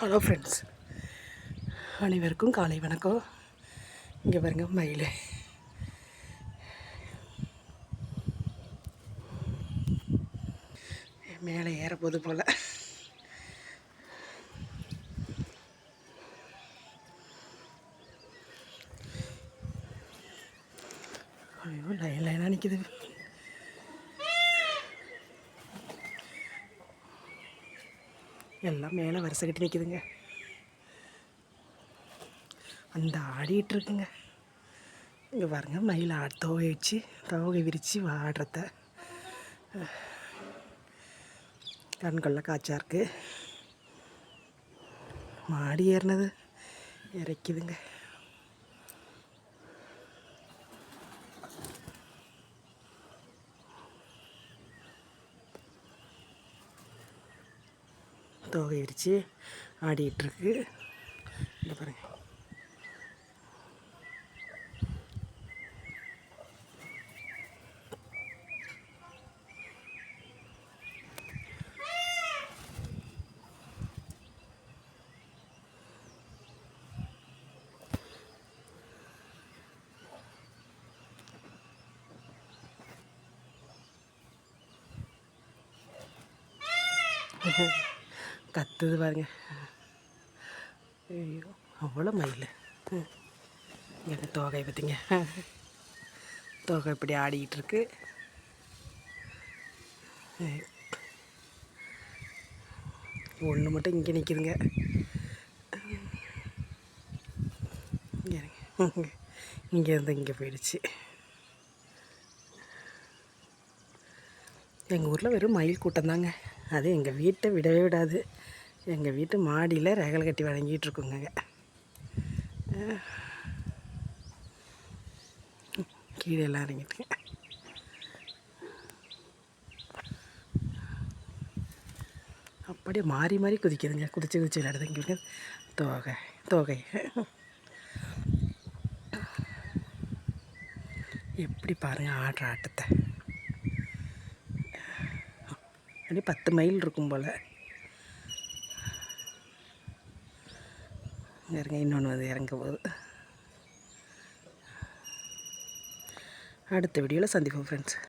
Hello friends அனைவருக்கும் காலை வணக்கம். இங்கே பாருங்க மயில். மேலே ஏறப்போது போல். ஐயோ லைன் லைனாக நிற்கிது எல்லாம் மேலே வரிசை கட்டி நிற்கிதுங்க அந்த ஆடிட்டு இருக்குங்க. இங்கே பாருங்க மயில் ஆ தோகை வச்சு தோகை விரித்து ஆடுறத கண்கொள்ள காய்ச்சா இருக்குது மாடி ஏறினது. இறைக்குதுங்க. தோகை விரித்து ஆடிட்டுருக்கு. இங்கே பாருங்க. கத்துது பாருங்க ஐயோ அவ்வளோ மயில் எனக்கு தோகை பார்த்தீங்க தோகை இப்படி ஆடிக்கிட்டு இருக்கு ஒன்று மட்டும் இங்கே நிற்கிதுங்க இங்கேருந்து இங்கே போயிடுச்சு எங்கள் ஊரில் வெறும் மயில் கூட்டம் தாங்க அது எங்கள் வீட்டை விடவே விடாது எங்கள் வீட்டு மாடியில் ரகல் கட்டி வழங்கிட்டு இருக்கோங்க. கீழே எல்லாம் இறங்கிட்டுங்க அப்படியே மாறி மாறி குதிக்குதுங்க குதிச்சு குதிச்சு விளையாடுதுங்க தோகை தோகை. எப்படி பாருங்கள் ஆடுற ஆட்டத்தை. அப்படியே பத்து மைல் இருக்கும் போல். இறங்க இன்னொன்று வந்து இறங்க போகுது. அடுத்த வீடியோவில் சந்திப்போம் ஃப்ரெண்ட்ஸ்